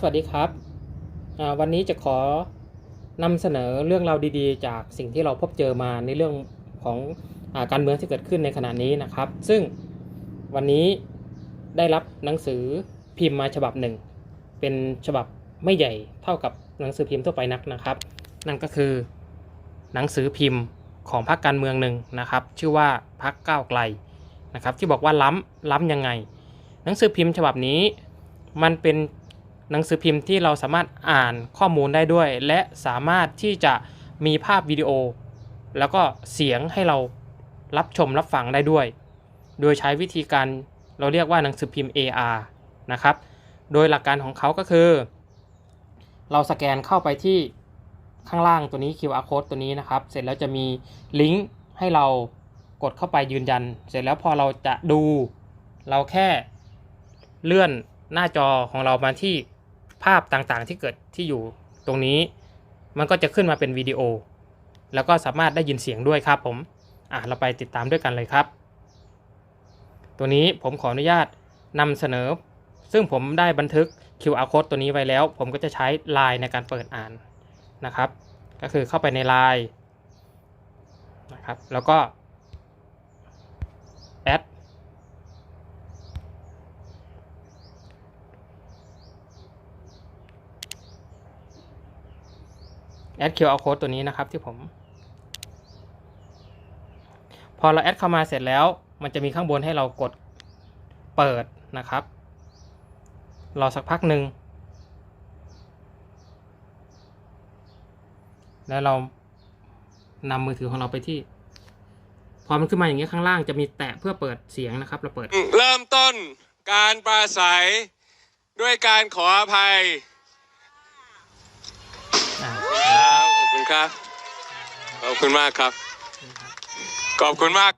สวัสดีครับวันนี้จะขอนำเสนอเรื่องราวดีๆ จากสิ่งที่เราพบเจอมาในเรื่องของอาการเมืองที่เกิดขึ้นในขณะนี้นะครับ ซึ่งวันนี้ได้รับหนังสือพิมพ์มาฉบับหนึ่ง เป็นฉบับไม่ใหญ่เท่ากับหนังสือพิมพ์ทั่วไปนักนะครับ นั่นก็คือหนังสือพิมพ์ของพรรคการเมืองหนึ่งนะครับ ชื่อว่าพรรคก้าวไกลนะครับที่บอกว่าล้ำล้ำยังไง หนังสือพิมพ์ฉบับนี้มันเป็น หนังสือพิมพ์ที่เราสามารถอ่านข้อมูลได้ด้วย และสามารถที่จะมีภาพวิดีโอ แล้วก็เสียงให้เรารับชมรับฟังได้ด้วย โดยใช้วิธีการเราเรียกว่าหนังสือพิมพ์ AR นะครับ โดยหลักการของเขาก็คือ เราสแกนเข้าไปที่ข้างล่างตัวนี้ QR code ตัวนี้นะครับ เสร็จแล้วจะมีลิงก์ให้เรากดเข้าไปยืนยัน เสร็จแล้วพอเราจะดู เราแค่เลื่อนหน้าจอของเรามาที่าพต่างๆที่เกิดที่อยู่ตรงนี้ มันก็จะขึ้นมาเป็นวิดีโอ แล้วก็สามารถได้ยินเสียงด้วยครับผมอะเราไปติดตามด้วยกันเลยครับ ตัวนี้ผมขออนุญาตนำเสนอ ซึ่งผมได้บันทึก QR code ตัวนี้ไว้แล้ว ผมก็จะใช้ Line ในการเปิดอ่านนะครับ ก็คือเข้าไปใน Line นะครับ แล้วก็ แอด QR code ตัวนี้นะครับที่ผม พอเราแอดเข้ามาเสร็จแล้ว มันจะมีข้างบนให้เรากดเปิดนะครับรอสักพักหนึ่งแล้วเรานำมือถือของเราไปที่ พอมันขึ้นมาอย่างนี้ยข้างล่างจะมีแตะเพื่อเปิดเสียงนะครับ เราเปิด เริ่มต้นการปราศัยด้วยการขออภัย ครับขอบคุณครับ ขอบคุณมากครับ ขอบคุณมาก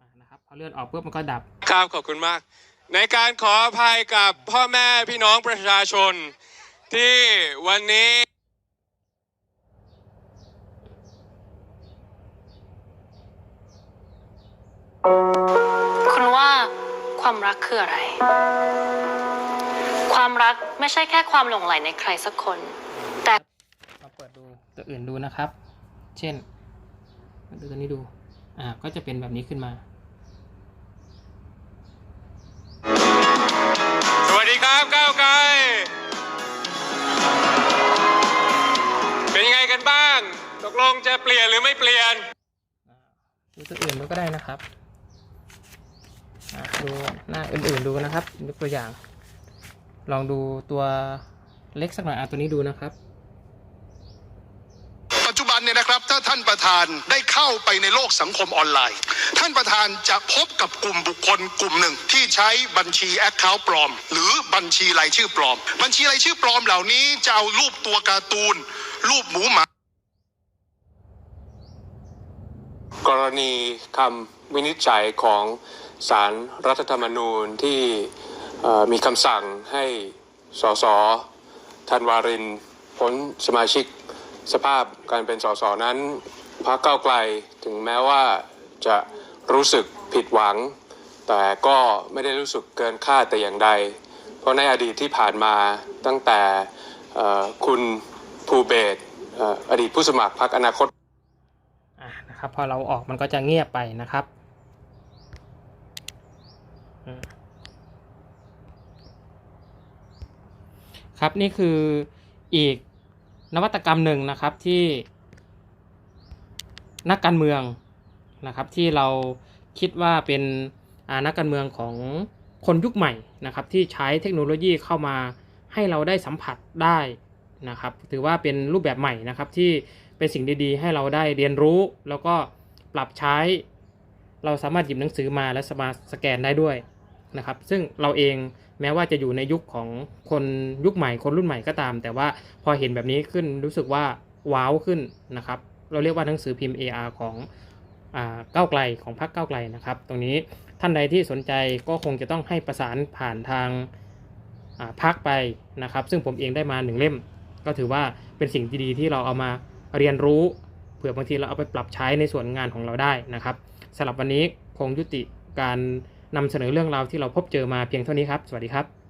อ่านะครับพอเลื่อนออกปุ๊บมันก็ดับ ครับขอบคุณมาก ในการขออภัยกับพ่อแม่พี่น้องประชาชน ที่วันนี้คุณว่าความรักคืออะไร ความรักไม่ใช่แค่ความหลงใหลในใครสักคน แต่ เราเปิดดู ตัวอื่นดูนะครับ เช่นมาดูตัวนี้ดู อ่า ก็จะเป็นแบบนี้ขึ้นมา สวัสดีครับก้าวไกล เป็นยังไงกันบ้าง ตกลงจะเปลี่ยนหรือไม่เปลี่ยน ดูตัวอื่นดูก็ได้นะครับอะดูหน้าอื่นๆดูนะครับยกตัวอย่าง ลองดูตัวเล็กสักหน่อยอะตัวนี้ดูนะครับ ปัจจุบันเนี่ยนะครับถ้าท่าน ประธานได้เข้าไปในโลกสังคมออนไลน์ ท่านประธานจะพบกับกลุ่มบุคคลกลุ่มหนึ่งที่ใช้บัญชีแอคเคาท์ปลอม หรือบัญชีรายชื่อปลอม บัญชีรายชื่อปลอมเหล่านี้จะเอารูปตัวการ์ตูน รูปหมูหมากรณีคำวินิจฉัยของศารรัฐธรรมนูญที่มีคำสั่งให้สสธันวารินพ้นสมาชิกสภาพการเป็นสสนั้น พรรคก้าวไกลถึงแม้ว่าจะรู้สึกผิดหวัง แต่ก็ไม่ได้รู้สึกเกินคาดแต่อย่างใด เพราะในอดีตที่ผ่านมาตั้งแต่คุณภูเบศอดีตผู้สมัครพรรคอนาคตนะครับพอเราออกมันก็จะเงียบไปนะครับครับนี่คืออีกนวัตกรรมหนึ่งนะครับที่ นักการเมืองนะครับที่เราคิดว่าเป็นนักการเมืองของคนยุคใหม่นะครับที่ใช้เทคโนโลยีเข้ามาให้เราได้สัมผัสได้นะครับถือว่าเป็นรูปแบบใหม่นะครับที่เป็นสิ่งดีๆ ให้เราได้เรียนรู้ แล้วก็ปรับใช้ เราสามารถหยิบหนังสือมาและสมาสแกนได้ด้วยนะครับซึ่งเราเองแม้ว่าจะอยู่ในยุคของคนยุคใหม่คนรุ่นใหม่ก็ตาม แต่ว่าพอเห็นแบบนี้ขึ้นรู้สึกว่าว้าวขึ้นนะครับ เราเรียกว่าหนังสือพิมพ์ AR ของก้าวไกลของพรรคก้าวไกลนะครับ ตรงนี้ท่านใดที่สนใจก็คงจะต้องให้ประสานผ่านทางาพรรคไปนะครับ ซึ่งผมเองได้มาหนึ่งเล่ม ก็ถือว่าเป็นสิ่งดีๆที่เราเอามาเรียนรู้เผื่อบางทีเราเอาไปปรับใช้ในส่วนงานของเราได้นะครับสำหรับวันนี้คงยุติการนำเสนอเรื่องราวที่เราพบเจอมาเพียงเท่านี้ครับ สวัสดีครับ